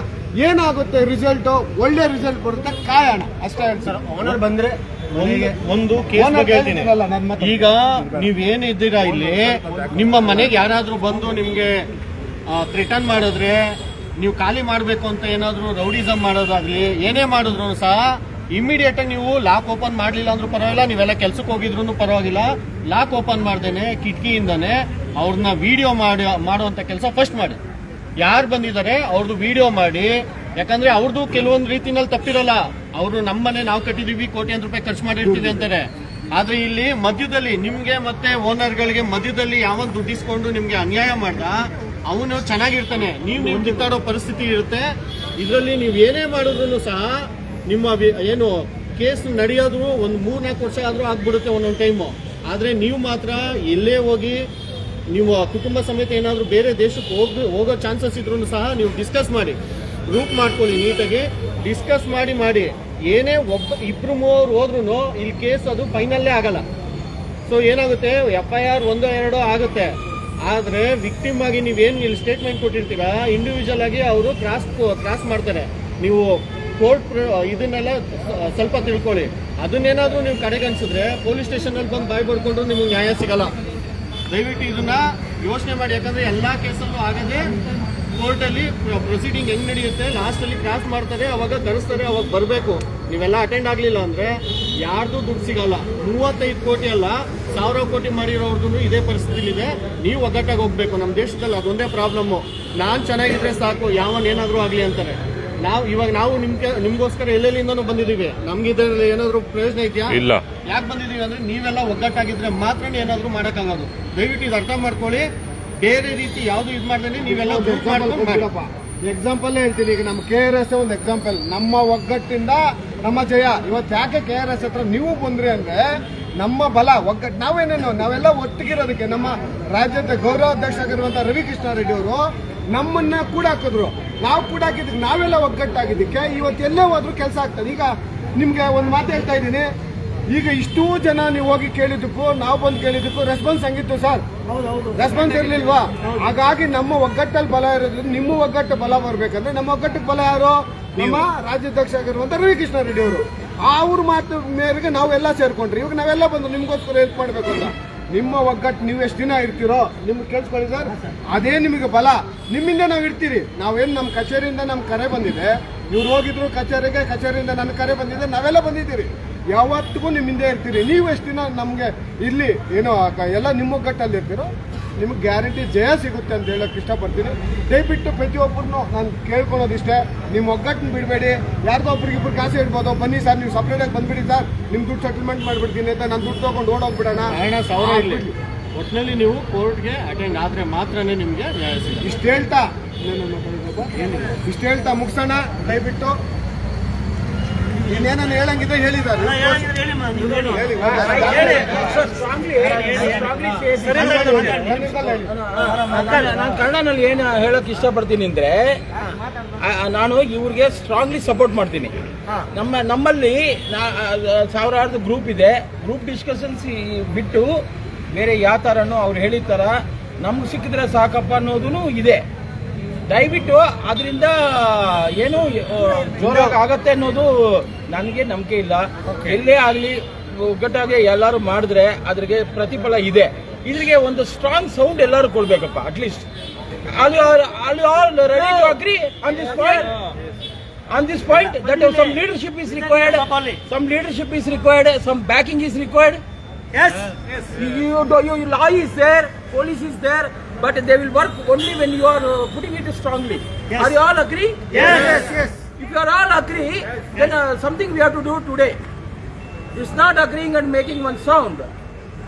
ಏನಾಗುತ್ತೆ ರಿಸಲ್ಟ್ ಒಳ್ಳೆ ರಿಸಲ್ಟ್ ಬರುತ್ತೆ. ಕಾಯೋಣ. ಅಷ್ಟೇ ಸರ್ ಓನರ್ ಬಂದ್ರೆ ಒಂದು. ಈಗ ನೀವೇನಿದ್ದೀರಾ ಇಲ್ಲಿ? ನಿಮ್ಮ ಮನೆಗೆ ಯಾರಾದ್ರೂ ಬಂದು ನಿಮ್ಗೆ ರಿಟರ್ನ್ ಮಾಡಿದ್ರೆ ನೀವು ಖಾಲಿ ಮಾಡಬೇಕು ಅಂತ ಏನಾದರೂ ರೌಡಿಸಮ್ ಮಾಡೋದಾಗ್ಲಿ, ಏನೇ ಮಾಡಿದ್ರು ಸಹ ಇಮಿಡಿಯೇಟ್ ನೀವು ಲಾಕ್ ಓಪನ್ ಮಾಡಲಿಲ್ಲ ಅಂದ್ರೂ ಪರವಾಗಿಲ್ಲ, ನೀವೆಲ್ಲ ಕೆಲ್ಸಕ್ಕೆ ಹೋಗಿದ್ರು ಪರವಾಗಿಲ್ಲ. ಲಾಕ್ ಓಪನ್ ಮಾಡ್ದೇನೆ, ಕಿಟಕಿಯಿಂದಾನೆ ಅವ್ರನ್ನ ವಿಡಿಯೋ ಮಾಡಿ ಮಾಡುವಂಥ ಕೆಲಸ ಫಸ್ಟ್ ಮಾಡಿ. ಯಾರು ಬಂದಿದ್ದಾರೆ ಅವ್ರದ್ದು ವಿಡಿಯೋ ಮಾಡಿ. ಯಾಕಂದ್ರೆ ಅವ್ರದ್ದು ಕೆಲವೊಂದು ರೀತಿನಲ್ಲಿ ತಪ್ಪಿರಲ್ಲ. ಅವರು ನಮ್ಮನೆ ನಾವು ಕಟ್ಟಿದೀವಿ ಕೋಟ್ಯಾಂತರ ರೂಪಾಯಿ ಖರ್ಚು ಮಾಡಿರ್ತೀವಿ ಅಂತಾರೆ. ಆದರೆ ಇಲ್ಲಿ ಮಧ್ಯದಲ್ಲಿ ನಿಮಗೆ ಮತ್ತೆ ಓನರ್ಗಳಿಗೆ ಮಧ್ಯದಲ್ಲಿ ಯಾವ ದುಡ್ಡಿಸ್ಕೊಂಡು ನಿಮಗೆ ಅನ್ಯಾಯ ಮಾಡ್ದ ಅವನು ಚೆನ್ನಾಗಿರ್ತಾನೆ. ನೀವು ನೀವು ಕಿತ್ತಾಡೋ ಪರಿಸ್ಥಿತಿ ಇರುತ್ತೆ. ಇದರಲ್ಲಿ ನೀವು ಏನೇ ಮಾಡಿದ್ರು ಸಹ ನಿಮ್ಮ ಏನು ಕೇಸ್ ನಡೆಯೋದು ಒಂದು ಮೂರ್ ನಾಲ್ಕು ವರ್ಷ ಆದ್ರೂ ಆಗ್ಬಿಡುತ್ತೆ ಒಂದೊಂದು ಟೈಮು ಆದ್ರೆ ನೀವು ಮಾತ್ರ ಎಲ್ಲೇ ಹೋಗಿ ನೀವು ಕುಟುಂಬ ಸಮೇತ ಏನಾದರೂ ಬೇರೆ ದೇಶಕ್ಕೆ ಹೋಗಿ ಹೋಗೋ ಚಾನ್ಸಸ್ ಇದ್ರೂ ಸಹ ನೀವು ಡಿಸ್ಕಸ್ ಮಾಡಿ. ಗ್ರೂಪ್ ಮಾಡ್ಕೊಳ್ಳಿ ನೀಟಾಗಿ. ಡಿಸ್ಕಸ್ ಮಾಡಿ ಮಾಡಿ. ಏನೇ ಒಬ್ಬ ಇಬ್ರು ಮೂವರು ಹೋದ್ರೂ ಇಲ್ಲಿ ಕೇಸ್ ಅದು ಫೈನಲ್ಲೇ ಆಗಲ್ಲ. ಸೊ ಏನಾಗುತ್ತೆ? ಎಫ್ ಐ ಆರ್ ಒಂದು, ಎರಡು ಆಗುತ್ತೆ. ಆದ್ರೆ ವಿಕ್ಟಿಮ್ ಆಗಿ ನೀವೇನು ಇಲ್ಲಿ ಸ್ಟೇಟ್ಮೆಂಟ್ ಕೊಟ್ಟಿರ್ತೀರಾ? ಇಂಡಿವಿಜುವಲ್ ಆಗಿ ಅವರು ಕ್ರಾಸ್ ಕ್ರಾಸ್ ಮಾಡ್ತಾರೆ. ನೀವು ಕೋರ್ಟ್ ಇದನ್ನೆಲ್ಲ ಸ್ವಲ್ಪ ತಿಳ್ಕೊಳ್ಳಿ. ಅದನ್ನೇನಾದ್ರೂ ನೀವು ಕಡೆಗೆ ಅನ್ಸಿದ್ರೆ ಪೊಲೀಸ್ ಸ್ಟೇಷನ್ ಅಲ್ಲಿ ಬಂದು ಬಾಯ್ ಬಡ್ಕೊಂಡ್ರು ನಿಮ್ಗೆ ನ್ಯಾಯ ಸಿಗಲ್ಲ. ದಯವಿಟ್ಟು ಇದನ್ನ ಯೋಚನೆ ಮಾಡಿ. ಯಾಕಂದ್ರೆ ಎಲ್ಲಾ ಕೇಸಲ್ಲೂ ಆಗದೆ ಕೋರ್ಟ್ ಅಲ್ಲಿ ಪ್ರೊಸೀಡಿಂಗ್ ಹೆಂಗ್ ನಡೆಯುತ್ತೆ ಲಾಸ್ಟ್ ಅಲ್ಲಿ ಕ್ರಾಸ್ ಮಾಡ್ತಾರೆ, ಅವಾಗ ಕರೆಸ್ತಾರೆ ಅವಾಗ ಬರಬೇಕು. ನೀವೆಲ್ಲ ಅಟೆಂಡ್ ಆಗ್ಲಿಲ್ಲ ಅಂದ್ರೆ ಯಾರ್ದು ದುಡ್ಡು ಸಿಗಲ್ಲ. ಮೂವತ್ತೈದು ಕೋಟಿ ಅಲ್ಲ ಸಾವಿರ ಕೋಟಿ ಮಾಡಿರೋರ್ದು ಇದೇ ಪರಿಸ್ಥಿತಿ ಇದೆ ನೀವು ಒಗ್ಗಟ್ಟಾಗಿ ಹೋಗ್ಬೇಕು. ನಮ್ಮ ದೇಶದಲ್ಲಿ ಅದೊಂದೇ ಪ್ರಾಬ್ಲಮ್ ನಾನು ಚೆನ್ನಾಗಿದ್ರೆ ಸಾಕು ಯಾವನ್ ಏನಾದ್ರೂ ಆಗಲಿ ಅಂತಾರೆ. ನಾವು ಇವಾಗ ನಾವು ನಿಮ್ಗೆ ನಿಮ್ಗೋಸ್ಕರ ಎಲ್ಲೆಲ್ಲಿಂದನೂ ಬಂದಿದೀವಿ ನಮ್ಗೆ ಇದರಲ್ಲಿ ಏನಾದ್ರು ಪ್ರಯೋಜನ ಇದೆಯಾ? ಇಲ್ಲ. ಯಾಕೆ ಬಂದಿದೀವಿ ಅಂದ್ರೆ ನೀವೆಲ್ಲ ಒಗ್ಗಟ್ಟಾಗಿದ್ರೆ ಮಾತ್ರ ಏನಾದ್ರೂ ಮಾಡೋಕ್ಕಾಗೋದು. ದಯವಿಟ್ಟು ಇದು ಅರ್ಥ ಮಾಡ್ಕೊಳ್ಳಿ. ಬೇರೆ ರೀತಿ ಯಾವುದು ಇದು ಮಾಡ್ದೇನೆ ನೀವೆಲ್ಲ ಮಾಡ್ಕೊಂಡು ಎಕ್ಸಾಂಪಲ್ ಹೇಳ್ತೀನಿ. ಈಗ ನಮ್ಮ ಕೆ ಆರ್ ಎಸ್ ಒಂದು ಎಕ್ಸಾಂಪಲ್ ನಮ್ಮ ಒಗ್ಗಟ್ಟಿಂದ ನಮ್ಮ ಜಯ. ಇವತ್ತು ಯಾಕೆ ಕೆ ಆರ್ ಎಸ್ ಹತ್ರ ನೀವು ಬಂದ್ರಿ ಅಂದ್ರೆ ನಮ್ಮ ಬಲ ಒಗ್ಗಟ್ಟು ನಾವೇನೇನು? ನಾವೆಲ್ಲ ಒಟ್ಟಿಗಿರೋದಕ್ಕೆ ನಮ್ಮ ರಾಜ್ಯದ ಗೌರವಾಧ್ಯಕ್ಷರಾಗಿರುವಂತ ರವಿಕೃಷ್ಣ ರೆಡ್ಡಿ ಅವರು ನಮ್ಮನ್ನ ಕೂಡ ಹಾಕಿದ್ರು. ನಾವು ಕೂಡ ಹಾಕಿದ್ದಕ್ಕೆ ನಾವೆಲ್ಲ ಒಗ್ಗಟ್ಟಾಗಿದ್ದಕ್ಕೆ ಇವತ್ತು ಎಲ್ಲೇ ಹೋದ್ರು ಕೆಲಸ ಆಗ್ತದೆ. ಈಗ ನಿಮ್ಗೆ ಒಂದು ಮಾತು ಹೇಳ್ತಾ ಇದ್ದೀನಿ. ಈಗ ಇಷ್ಟೂ ಜನ ನೀವು ಹೋಗಿ ಕೇಳಿದ್ದಕ್ಕೂ ನಾವು ಬಂದು ಕೇಳಿದ್ದಕ್ಕೂ ರೆಸ್ಪಾನ್ಸ್ ಹಂಗಿತ್ತು ಸರ್. ರೆಸ್ಪಾನ್ಸ್ ಇರ್ಲಿಲ್ವಾ? ಹಾಗಾಗಿ ನಮ್ಮ ಒಗ್ಗಟ್ಟಲ್ಲಿ ಬಲ ಇರೋದ್ರಿಂದ ನಿಮ್ಮ ಒಗ್ಗಟ್ಟು ಬಲ ಬರ್ಬೇಕಂದ್ರೆ ನಮ್ಮ ಒಗ್ಗಟ್ಟಿಗೆ ಬಲ ಯಾರು? ನಮ್ಮ ರಾಜ್ಯಾಧ್ಯಕ್ಷ ಆಗಿರುವಂತ ರವಿ ಕೃಷ್ಣ ರೆಡ್ಡಿ ಅವರು ಅವ್ರ ಮಾತು ಮೇರೆಗೆ ನಾವೆಲ್ಲ ಸೇರ್ಕೊಂಡ್ರಿ. ಇವಾಗ ನಾವೆಲ್ಲ ಬಂದು ನಿಮ್ಗೋಸ್ಕರ ಹೆಲ್ಪ್ ಮಾಡ್ಬೇಕು ಅಂತ. ನಿಮ್ಮ ಒಗ್ಗಟ್ಟು ನೀವು ಎಷ್ಟು ದಿನ ಇರ್ತೀರೋ ನಿಮ್ಗೆ ಕೇಳಿಸ್ಕೊಳ್ಳಿ ಸರ್. ಅದೇ ನಿಮಗೆ ಬಲ. ನಿಮ್ಮಿಂದ ನಾವು ಇರ್ತೀರಿ. ನಾವೇನು ನಮ್ಮ ಕಚೇರಿಯಿಂದ ನಮ್ಮ ಕರೆ ಬಂದಿದೆ. ಇವ್ರು ಹೋಗಿದ್ರು ಕಚೇರಿಗೆ ಕಚೇರಿಯಿಂದ ನನ್ನ ಕರೆ ಬಂದಿದೆ. ನಾವೆಲ್ಲ ಬಂದಿದ್ದೀರಿ. ಯಾವತ್ತಿಗೂ ನಿಮ್ಮ ಹಿಂದೆ ಇರ್ತೀರಿ. ನೀವು ಎಷ್ಟು ದಿನ ನಮಗೆ ಇಲ್ಲಿ ಏನೋ ಎಲ್ಲ ನಿಮ್ಮ ಗಟ್ಟಲ್ಲಿ ಇರ್ತೀರೋ ನಿಮ್ಗೆ ಗ್ಯಾರಂಟಿ ಜಯ ಸಿಗುತ್ತೆ ಅಂತ ಹೇಳಕ್ ಇಷ್ಟಪಡ್ತೀನಿ. ದಯವಿಟ್ಟು ಪ್ರತಿಯೊಬ್ಬರನ್ನು ನಾನು ಕೇಳ್ಕೊಳೋದಿಷ್ಟೇ ನಿಮ್ಮ ಒಗ್ಗಟ್ಟನ್ನು ಬಿಡಬೇಡಿ. ಯಾರ್ದೋ ಒಬ್ರಿಗೆ ಇಬ್ರು ಕಾಸು ಇಡ್ಬೋದು ಬನ್ನಿ ಸರ್ ನೀವು ಸಪ್ರೇಟಾಗಿ ಬಂದ್ಬಿಡಿ ಸರ್. ನಿಮ್ಮ ದುಡ್ಡು ಸೆಟಲ್ಮೆಂಟ್ ಮಾಡ್ಬಿಡ್ತೀನಿ ಅಂತ ನಾನು ದುಡ್ಡು ತೊಗೊಂಡು ಓಡೋಗ್ಬಿಡೋಣ. ಒಟ್ಟಿನಲ್ಲಿ ನೀವು ಕೋರ್ಟ್ಗೆ ಅಟೆಂಡ್ ಆದ್ರೆ ಮಾತ್ರನೇ ನಿಮಗೆ ನ್ಯಾಯ ಸಿಗುತ್ತೆ. ಇಷ್ಟು ಹೇಳ್ತಾ ಇಷ್ಟು ಹೇಳ್ತಾ ಮುಗಿಸೋಣ. ದಯವಿಟ್ಟು ಇನ್ನೇನನ್ನ ಹೇಳಂಗಿದ್ರೆ ಹೇಳಿದ್ದಾರೆ. ಹೇಳಿ ನಾನು ಕನ್ನಡನಲ್ಲಿ ಏನು ಹೇಳಕ್ ಇಷ್ಟಪಡ್ತೀನಿ ಅಂದ್ರೆ ನಾನು ಇವ್ರಿಗೆ ಸ್ಟ್ರಾಂಗ್ಲಿ ಸಪೋರ್ಟ್ ಮಾಡ್ತೀನಿ. ನಮ್ಮ ನಮ್ಮಲ್ಲಿ ನಾ- ಸಾವಿರಾರು ಗ್ರೂಪ್ ಇದೆ. ಗ್ರೂಪ್ ಡಿಸ್ಕಷನ್ಸ್ ಬಿಟ್ಟು ಬೇರೆ ಯಾವ ಥರನೂ ಅವ್ರು ಹೇಳಿದ ಥರ ನಮ್ಗೆ ಸಿಕ್ಕಿದ್ರೆ ಸಾಕಪ್ಪ ಅನ್ನೋದು ಇದೆ. ದಯವಿಟ್ಟು ಅದರಿಂದ ಏನು ಜೋರಾಗಿ ಆಗತ್ತೆ ಅನ್ನೋದು ನನಗೆ ನಂಬಿಕೆ ಇಲ್ಲ. ಎಲ್ಲೇ ಆಗಲಿ ಒಗ್ಗಟ್ಟಾಗಿ ಎಲ್ಲರೂ ಮಾಡಿದ್ರೆ ಅದ್ರಿಗೆ ಪ್ರತಿಫಲ ಇದೆ. ಇದ್ರಿಗೆ ಒಂದು ಸ್ಟ್ರಾಂಗ್ ಸೌಂಡ್ ಎಲ್ಲರೂ ಕೊಡ್ಬೇಕಪ್ಪ at least all all all ready to agree on this point on this point that some leadership is required some leadership is required some backing is required you you law is there, police is there, but they will work only when you are uh, putting it strongly. Are you all agree? Yes, yes. yes. If you are all agree, then uh, something we have to do today. It's not agreeing and making one sound.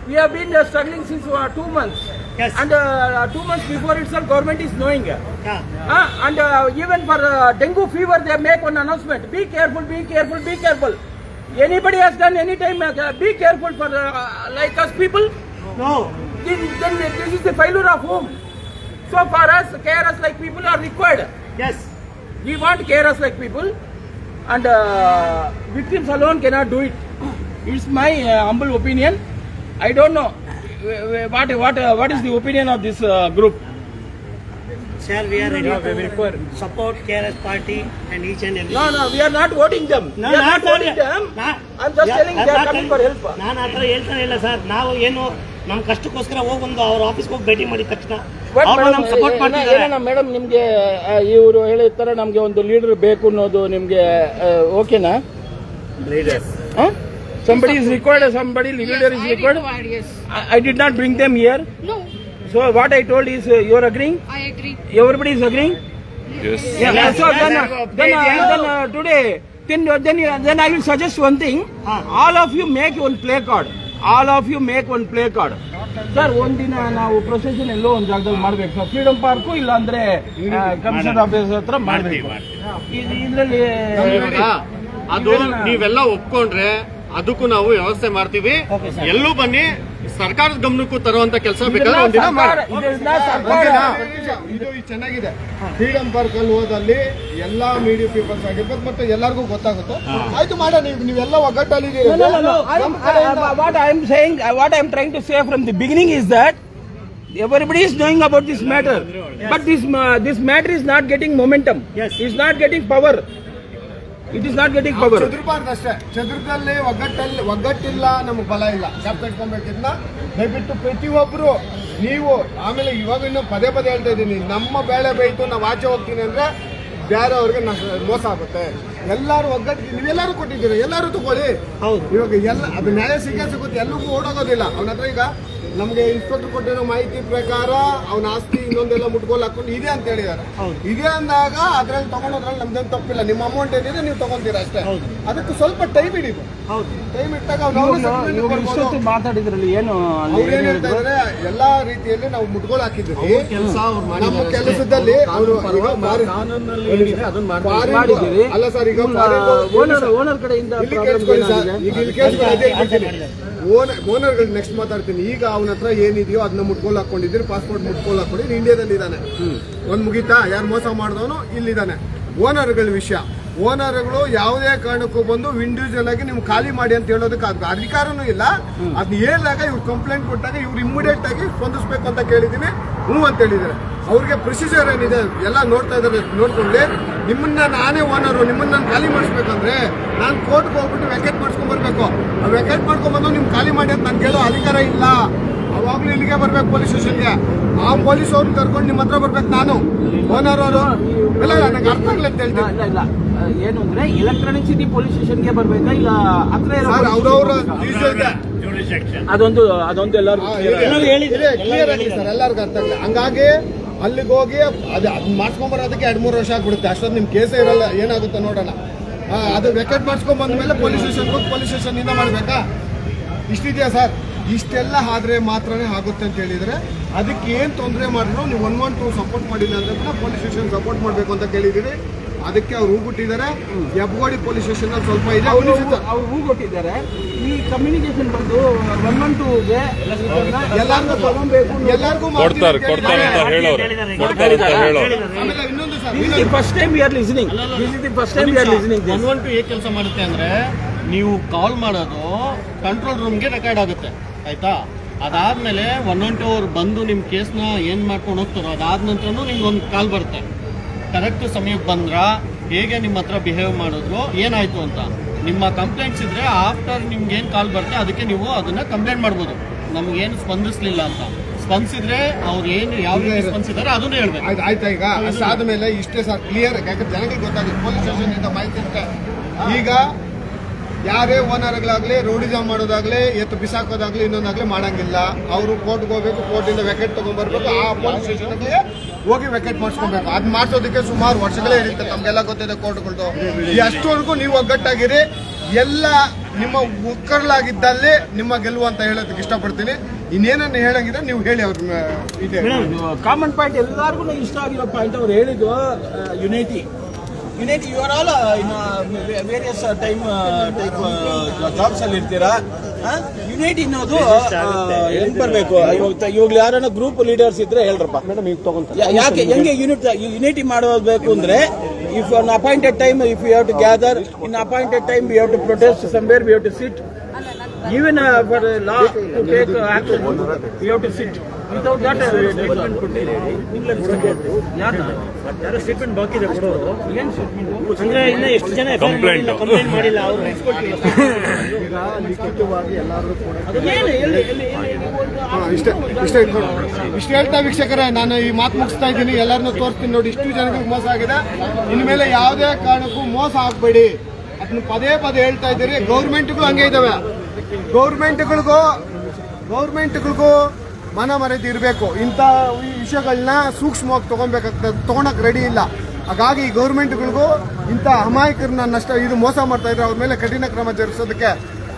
We have been uh, struggling since uh, two months. Yes. And uh, two months before itself, government is knowing. Yeah. Uh, and uh, even for uh, dengue fever, they make one announcement. Be careful, be careful, be careful. Anybody has done any time, uh, be careful for uh, like us people. No. Then, then this is the failure of whom? So for us, carers like people are required. Yes. We want carers like people, and uh, victims alone cannot do it. It's my uh, humble opinion. I don't know wh- wh- what what uh, what is the opinion of this uh, group. Sir, we are ready to support KRS party and each and every. No, no, we are not voting them. No, we are not not voting them. I I'm just Yeah, telling they are not coming for help. ನಾನು ಆ ಥರ ಹೇಳ್ತಾನೆ ಇಲ್ಲ ಸರ್ ನಾವು ಏನು ನಮ್ಮ ಕಷ್ಟಕ್ಕೋಸ್ಕರ ಹೋಗಿ ಒಂದು ಅವ್ರ ಆಫೀಸ್ಗೆ ಹೋಗಿ ಭೇಟಿ ಮಾಡಿದ ತಕ್ಷಣ ಅವ್ರು madam, ನಮ್ಗೆ ಸಪೋರ್ಟ್ ಏನ- ಮಾಡ್ತಿದ್ದಾರೆ ಮೇಡಮ್ ನಿಮ್ಗೆ ಇವರು ಹೇಳಿರ್ತಾರೆ ನಮ್ಗೆ ಒಂದು ಲೀಡರ್ ಬೇಕು ಅನ್ನೋದು ನಿಮ್ಗೆ ಓಕೆನಾ somebody is required somebody leader is I required required, yes. I did not bring them here No, so told is uh, you are agreeing? I agree. everybody is agreeing yes yeah, so then uh, then, uh, then uh, today then uh, then uh, then i will suggest one thing all of you make one play card all of you make one play card sir ಒಂದಿನ ನಾವು ಪ್ರೊಸೆಷನ್ ಎಲ್ಲೋ ಒಂದ್ ಜಾಗದಲ್ಲಿ ಮಾಡ್ಬೇಕು ಸರ್ ಫ್ರೀಡಮ್ ಪಾರ್ಕು ಇಲ್ಲ ಅಂದ್ರೆ ಕಮಿಷನ್ ಆಫೀಸ್ ಹತ್ರ ಮಾಡ್ಬೇಕು ಇದರಲ್ಲಿ ಇವಾಗ ಅದು ನೀವೆಲ್ಲ ಒಪ್ಕೊಂಡ್ರೆ ಅದಕ್ಕೂ ನಾವು ವ್ಯವಸ್ಥೆ ಮಾಡ್ತೀವಿ ಎಲ್ಲೂ ಬನ್ನಿ ಸರ್ಕಾರದ ಗಮನಕ್ಕೂ ತರುವಂತ ಕೆಲಸ? ಇದು ಚೆನ್ನಾಗಿದೆ ಫ್ರೀಡಮ್ ಪಾರ್ಕ್ ಅಲ್ಲಿ ಹೋದಲ್ಲಿ ಎಲ್ಲಾ ಮೀಡಿಯಾ ಪೀಪಲ್ಸ್ ಆಗಿರ್ಬೋದು ಮತ್ತೆ ಎಲ್ಲರಿಗೂ ಗೊತ್ತಾಗುತ್ತೆ ಆಯ್ತು ಮಾಡ ನೀವು ನೀವೆಲ್ಲ ಒಗ್ಗಟ್ಟಲ್ಲಿ uh, uh, is everybody is knowing about this matter, but this uh, this matter is not getting momentum. Yes. It's not getting power. It is not getting power. ಚದುರ್ಬಾರ್ದು ಅಷ್ಟೇ. ಚದುರದಲ್ಲಿ ಒಗ್ಗಟ್ಟಲ್ಲಿ ಒಗ್ಗಟ್ಟಿಲ್ಲ ನಮಗೆ ಬಲ ಇಲ್ಲ. ಜ್ಞಾಪಕ ಇಟ್ಕೊಬೇಕಿದ್ನ ದಯವಿಟ್ಟು ಪ್ರತಿಯೊಬ್ಬರು ನೀವು ಆಮೇಲೆ ಇವಾಗ ಇನ್ನೂ ಪದೇ ಪದೇ ಹೇಳ್ತಾ ಇದ್ದೀನಿ. ನಮ್ಮ ಬೇಳೆ ಬೈತು ನಾವು ಆಚೆ ಹೋಗ್ತೀನಿ ಅಂದ್ರೆ ಬೇರೆಯವ್ರಿಗೆ ನಷ್ಟ- ಮೋಸ ಆಗುತ್ತೆ. ಎಲ್ಲರೂ ಒಗ್ಗಟ್ಟು ನೀವೆಲ್ಲರೂ ಕೊಟ್ಟಿದ್ದೀರಾ? ಎಲ್ಲರೂ ತಗೊಳ್ಳಿ. ಹೌದು. ಇವಾಗ ಎಲ್ಲ ಅದು ನ್ಯಾಯ ಸಿಕ್ಕೇ ಸಿಗುತ್ತೆ. ಎಲ್ಲಿಗೂ ಓಡೋಗೋದಿಲ್ಲ. ಅವನ ಹತ್ರ ಈಗ ನಮ್ಗೆ ಇನ್ಸ್ಪೆಕ್ಟರ್ ಕೊಟ್ಟಿರೋ ಮಾಹಿತಿ ಪ್ರಕಾರ ಅವನ ಆಸ್ತಿ ಇನ್ನೊಂದೆಲ್ಲ ಮುಟ್ಗೋಲ್ ಹಾಕೊಂಡು ಇದೆ ಅಂತ ಹೇಳಿದಾರೆ. ಹೌದು. ಇದೆ ಅಂದಾಗ ಅದ್ರಲ್ಲಿ ತಗೊಂಡೋದ್ರಲ್ಲಿ ನಮ್ದೇನು ತಪ್ಪಿಲ್ಲ. ನಿಮ್ಮ ಅಮೌಂಟ್ ಏನಿದೆ ನೀವು ತಗೊಂತೀರಾ ಅಷ್ಟೇ. ಅದಕ್ಕೆ ಸ್ವಲ್ಪ ಟೈಮ್ ಹಿಡಿದು ಹೌದು. ಟೈಮ್ ಇಟ್ಟಾಗ ಮಾತಾಡಿದ್ರಲ್ಲಿ ಏನು ಅವ್ರು ಹೇಳ್ತಾ ಇದಾರೆ ಎಲ್ಲಾ ರೀತಿಯಲ್ಲಿ ನಾವು ಮುಟ್ಗೋಲ್ ಹಾಕಿದ್ದೀವಿ. ನಮ್ಮ ಕೆಲಸದಲ್ಲಿ ಅವರು ಅಲ್ಲ ಸರ್ ಈಗ ಓನರ್ ಓನರ್ ಕಡೆಯಿಂದ ಇಲ್ಲಿ problem ಕೇಳಿಸ್ಕೊಳ್ಳಿ ಸರ್. ಏನಾಗಿದೆ? ಈಗ ಇಲ್ಲಿ ಕೇಳಿಸ್ಕೊಳ್ಳಿ ಅದೇ ಓನರ್ ಓನರ್ಗಳು ನೆಕ್ಸ್ಟ್ ಮಾತಾಡ್ತೀನಿ. ಈಗ ಅವನ ಹತ್ರ ಏನಿದೆಯೋ ಅದನ್ನ ಮುಟ್ಕೋಲ್ ಹಾಕೊಂಡಿದ್ದೀರಿ ಪಾಸ್ಪೋರ್ಟ್ ಮುಟ್ಕೋಲ್ ಹಾಕೊಂಡು ಇಂಡಿಯಾದಲ್ಲಿ ಇದ್ದಾನೆ ಒಂದ್ ಮುಗೀತಾ ಯಾರು ಮೋಸ ಮಾಡಿದವನು ಇಲ್ಲಿದ್ದಾನೆ. ಓನರ್ಗಳ ವಿಷಯ. ಓನರ್ಗಳು ಯಾವುದೇ ಕಾರಣಕ್ಕೂ ಬಂದು ಇಂಡಿವಿಜುವಲ್ ಆಗಿ ನಿಮ್ಗೆ ಖಾಲಿ ಮಾಡಿ ಅಂತ ಹೇಳೋದಕ್ಕೆ ಅದ್ ಅಧಿಕಾರನೂ ಇಲ್ಲ. ಅದನ್ನ ಹೇಳಿದಾಗ ಇವ್ರು ಕಂಪ್ಲೇಂಟ್ ಕೊಟ್ಟಾಗ ಇವ್ರು ಇಮ್ಮಿಡಿಯೇಟ್ ಆಗಿ ಸ್ಪಂದಿಸ್ಬೇಕು ಅಂತ ಕೇಳಿದ್ದೀನಿ ಹ್ಞೂ ಅಂತ ಹೇಳಿದ್ದಾರೆ. ಅವ್ರಿಗೆ ಪ್ರೊಸೀಜರ್ ಏನಿದೆ ಎಲ್ಲ ನೋಡ್ತಾ ಇದ್ದಾರೆ. ನೋಡ್ಕೊಂಡು ನಿಮ್ಮನ್ನ ನಾನೇ ಓನರು ನಿಮ್ಮನ್ನ ನಾನು ಖಾಲಿ ಮಾಡಿಸ್ಬೇಕಂದ್ರೆ ನಾನು ಕೋರ್ಟ್ಗೆ ಹೋಗ್ಬಿಟ್ಟು ವೆಕೆಟ್ ಮಾಡ್ಸ್ಕೊಂಡ್ಬರ್ಬೇಕು ಆ ವೆಕೆಟ್ ಮಾಡ್ಕೊಂಡ್ ಬಂದು ನಿಮ್ಗೆ ಖಾಲಿ ಮಾಡಿ ಅಂತ ನಾನು ಕೇಳೋ ಅಧಿಕಾರ ಇಲ್ಲ. ಅವಾಗಲೂ ಇಲ್ಲಿಗೆ ಬರ್ಬೇಕು ಪೊಲೀಸ್ ಸ್ಟೇಷನ್ಗೆ ಆ ಪೊಲೀಸ್ ಅವ್ರನ್ನ ಕರ್ಕೊಂಡು ನಿಮ್ಮ ಹತ್ರ ಬರ್ಬೇಕು ನಾನು. ಓನರ್ ಅವರು. ಇಲ್ಲ ನನಗೆ ಅರ್ಥ ಆಗ್ಲಿ ಅಂತ ಹೇಳ್ತೀನಿ. ಏನು ಅಂದ್ರೆ ಎಲೆಕ್ಟ್ರಾನಿಕ್ ಸಿಟಿ ಪೊಲೀಸ್ ಸ್ಟೇಷನ್ಗೆ ಬರ್ಬೇಕಾ? ಇಲ್ಲ ಹತ್ರ. ಅದೊಂದು ಅದೊಂದು ಎಲ್ಲರಿಗೂ ಸರ್ ಎಲ್ಲರಿಗೂ ಅರ್ಥ ಆಗಲ್ಲ ಹಂಗಾಗಿ ಅಲ್ಲಿಗೆ ಹೋಗಿ ಅದು ಅದನ್ನ ಮಾಡ್ಸ್ಕೊಂಬರೋದಕ್ಕೆ ಎರಡು ಮೂರು ವರ್ಷ ಆಗ್ಬಿಡುತ್ತೆ. ಅಷ್ಟೊಂದು ನಿಮ್ಮ ಕೇಸೇ ಇರಲ್ಲ ಏನಾಗುತ್ತೆ ನೋಡೋಣ. ಅದು ವೆಕೆಟ್ ಮಾಡ್ಸ್ಕೊಂಡ್ ಬಂದ್ಮೇಲೆ ಪೊಲೀಸ್ ಸ್ಟೇಷನ್ ಹೋಗಿ ಪೊಲೀಸ್ ಸ್ಟೇಷನ್ ಮಾಡಬೇಕಾ ಮಾಡ್ಬೇಕಾ? ಇಷ್ಟಿದೆಯಾ ಸರ್? ಇಷ್ಟೆಲ್ಲ ಆದ್ರೆ ಮಾತ್ರನೇ ಆಗುತ್ತೆ ಅಂತ ಹೇಳಿದ್ರೆ ಅದಕ್ಕೆ ಏನ್ ತೊಂದರೆ ಮಾಡಿದ್ರು ನೀವು ಒನ್ ಒನ್ ಟೂ ಸಪೋರ್ಟ್ ಮಾಡಿಲ್ಲ ಅಂದ್ರೆ ಪೊಲೀಸ್ ಸ್ಟೇಷನ್ ಸಪೋರ್ಟ್ ಮಾಡಬೇಕು ಅಂತ ಕೇಳಿದೀವಿ ಅದಕ್ಕೆ ಅವ್ರು ಹೂಬಿಟ್ಟಿದ್ದಾರೆ ಹೆಬ್ಬಗೋಡಿ ಪೊಲೀಸ್ ಸ್ಟೇಷನ್ ಅಲ್ಲಿ ಸ್ವಲ್ಪ ಇದೆ. ಅವರು. ಅವ್ರು ಹೂ ಕೊಟ್ಟಿದ್ದಾರೆ. ಈ ಕಮ್ಯುನಿಕೇಶನ್ ಬಂದು ಒನ್ ಒನ್ ಟೂಗೆ ಎಲ್ಲರಿಗೂ ತಗೊಬೇಕು ಎಲ್ಲರಿಗೂ ಕೊಡ್ತಾರೆ ಕೊಡ್ತಾರೆ ಅಂತ ಹೇಳೋರು. ಕೊಡ್ತಾರೆ ಅಂತ ಹೇಳೋರು. ಆಮೇಲೆ ಇನ್ನೊಂದು ಸರ್ ಇದು first time first listening this is the This is the first time we are listening one. One two ಏ ಕೆಲಸ ಮಾಡುತ್ತೆ ಅಂದ್ರೆ ನೀವು ಕಾಲ್ ಮಾಡೋದು ಕಂಟ್ರೋಲ್ ರೂಮ್ಗೆ ರೆಕಾರ್ಡ್ ಆಗುತ್ತೆ. ಆಯ್ತಾ? ಅದಾದ್ಮೇಲೆ ಒನ್ ಒನ್ ಟು ಅವ್ರು ಬಂದು ನಿಮ್ಮ ಕೇಸ್ನ ಏನು ಮಾಡ್ಕೊಂಡು ಹೋಗ್ತಾರೋ ಅದಾದ ನಂತರನೂ ನಿಮ್ಗೆ ಒಂದು ಕಾಲ್ ಬರುತ್ತೆ. ಕರೆಕ್ಟ್ ಸಮಯಕ್ಕೆ ಬಂದ್ರ? ಹೇಗೆ ನಿಮ್ಮ ಹತ್ರ ಬಿಹೇವ್ ಮಾಡಿದ್ರು? ಏನಾಯ್ತು ಅಂತ. ನಿಮ್ಮ ಕಂಪ್ಲೇಂಟ್ಸ್ ಇದ್ರೆ ಆಫ್ಟರ್ ನಿಮ್ಗೆ ಏನು ಕಾಲ್ ಬರುತ್ತೆ ಅದಕ್ಕೆ ನೀವು ಅದನ್ನ ಕಂಪ್ಲೇಂಟ್ ಮಾಡ್ಬೋದು. ನಮ್ಗೇನು ಸ್ಪಂದಿಸ್ಲಿಲ್ಲ ಅಂತ. ಸ್ಪಂದಿಸಿದ್ರೆ ಅವ್ರು ಏನು ಯಾವ ರೀತಿ ಸ್ಪಂದಿಸಿದಾರೆ ಅದನ್ನು ಹೇಳ್ಬೇಕು. ಆಯ್ತು ಆಯ್ತಾ ಈಗ ಅಷ್ಟಾದ್ಮೇಲೆ ಇಷ್ಟೇ ಸರ್ ಕ್ಲಿಯರ್ ಯಾಕಂದ್ರೆ ಜನಗಳಿಗೆ ಗೊತ್ತಾಗುತ್ತೆ ಪೊಲೀಸ್ ಸ್ಟೇಷನ್ ಇಂದ ಮಾಹಿತಿ ಇರುತ್ತೆ. ಈಗ ಯಾರೇ ಓನರ್ಗಳಾಗ್ಲಿ ಜಾಮ್ ಮಾಡೋದಾಗ್ಲಿ ಎತ್ತು ಬಿಸಾಕೋದಾಗ್ಲಿ ಇನ್ನೊಂದಾಗ್ಲಿ ಮಾಡಂಗಿಲ್ಲ. ಅವರು ಕೋರ್ಟ್ಗೆ ಹೋಗ್ಬೇಕು ಕೋರ್ಟಿಂದ ವೆಕೆಟ್ ತಗೊಂಡ್ಬರ್ಬೇಕು ಆ ಪೊಲೀಸ್ ಸ್ಟೇಷನ್ಗೆ ಹೋಗಿ ವೆಕೆಟ್ ಮಾಡಿಸ್ಕೊಬೇಕು. ಅದು ಮಾಡಿಸೋದಕ್ಕೆ ಸುಮಾರು ವರ್ಷಗಳೇ ಇರುತ್ತೆ. ತಮಗೆಲ್ಲ ಗೊತ್ತಿದೆ ಕೋರ್ಟ್ಗಳದ್ದು ಅಷ್ಟವರೆಗೂ ನೀವು ಒಗ್ಗಟ್ಟಾಗಿರಿ. ಎಲ್ಲ ನಿಮ್ಮ ಒಕ್ಕರ್ಲಾಗಿದ್ದಲ್ಲಿ ನಿಮ್ಮ ಗೆಲುವು ಅಂತ ಹೇಳೋದಕ್ಕೆ ಇಷ್ಟಪಡ್ತೀನಿ. ಇನ್ನೇನನ್ನ ಹೇಳಂಗಿದ್ರೆ ನೀವು ಹೇಳಿ ಅವ್ರ ಇದೆ ಕಾಮನ್ ಪಾಯಿಂಟ್ ಎಲ್ಲರಿಗೂ ಇಷ್ಟ ಆಗಿರೋ ಪಾಯಿಂಟ್ ಅವ್ರು ಹೇಳಿದ್ದು unity unity you are all in various time type jobs ಅಲ್ಲಿ ಇರ್ತೀರಾ? ಯುನೈಟಿ ಅನ್ನೋದು ಹೆಂಗ್ ಬರಬೇಕು? ಇವಾಗ ಇವಾಗ ಯಾರನ್ನ ಗ್ರೂಪ್ ಲೀಡರ್ಸ್ ಇದ್ರೆ ಹೇಳ್ರಪ್ಪ. ಮೇಡಮ್ ಈಗ ತಗೊಂತ. ಯಾಕೆ ಹೆಂಗೆ ಯೂನಿಟ್ ಯುನಿಟಿ ಮಾಡಬೇಕು ಅಂದ್ರೆ if an appointed time if you have to gather in appointed time we have to protest somewhere we have to sit even for law to take action we have to England without that ಯಾರೋ ಸ್ಟೇಟ್ಮೆಂಟ್ ಬಾಕಿ ಇದೆ ಕೊಡೋರು. ಏನ್ ಸ್ಟೇಟ್ಮೆಂಟ್ ಅಂದ್ರೆ ಇನ್ನ ಎಷ್ಟು ಜನ ಕಂಪ್ಲೇಂಟ್ ಕಂಪ್ಲೇಂಟ್ ಮಾಡಿಲ್ಲ ಅವರು ಈಗ ಲಿಖಿತವಾಗಿ ಎಲ್ಲರೂ ಕೂಡ ಏನು? ಎಲ್ಲಿ ಎಲ್ಲಿ ಎಲ್ಲಿ ಇಷ್ಟೇ ಇಷ್ಟೇ ಇಷ್ಟು ಹೇಳ್ತಾ ವೀಕ್ಷಕರೇ ನಾನು ಈ ಮಾತು ಮುಗಿಸ್ತಾ ಇದ್ದೀನಿ. ಎಲ್ಲರನ್ನೂ ತೋರಿಸ್ತೀನಿ ನೋಡಿ ಇಷ್ಟು ಜನಗಳಿಗೆ ಮೋಸ ಆಗಿದೆ. ಇನ್ಮೇಲೆ ಯಾವುದೇ ಕಾರಣಕ್ಕೂ ಮೋಸ ಆಗಬೇಡಿ. ಅದನ್ನ ಪದೇ ಪದೇ ಹೇಳ್ತಾ ಇದ್ದೀರಿ. ಗೌರ್ಮೆಂಟ್ಗೂ ಹಂಗೆ ಇದಾವೆ. ಗೌರ್ಮೆಂಟ್ಗಳಿಗೂ ಗೌರ್ಮೆಂಟ್ಗಳಿಗೂ ಮನ ಮರೆತಿ ಇರಬೇಕು. ಇಂಥ ವಿಷಯಗಳನ್ನ ಸೂಕ್ಷ್ಮವಾಗಿ ತಗೊಬೇಕಾಗ್ತದೆ, ತಗೊಳಕ್ ರೆಡಿ ಇಲ್ಲ. ಹಾಗಾಗಿ ಈ ಗೌರ್ಮೆಂಟ್ಗಳಿಗೂ ಇಂಥ ಅಮಾಯಕರನ್ನ ನಷ್ಟ, ಇದು ಮೋಸ ಮಾಡ್ತಾ ಇದ್ರೆ ಅವ್ರ ಮೇಲೆ ಕಠಿಣ ಕ್ರಮ ಜರುಗಿಸೋದಕ್ಕೆ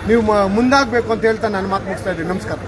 ನೀವು ಮುಂದಾಗಬೇಕು ಅಂತ ಹೇಳ್ತಾ ನಾನು ಮಾತು ಮುಗಿಸ್ತಾ ಇದ್ದೀನಿ. ನಮಸ್ಕಾರ.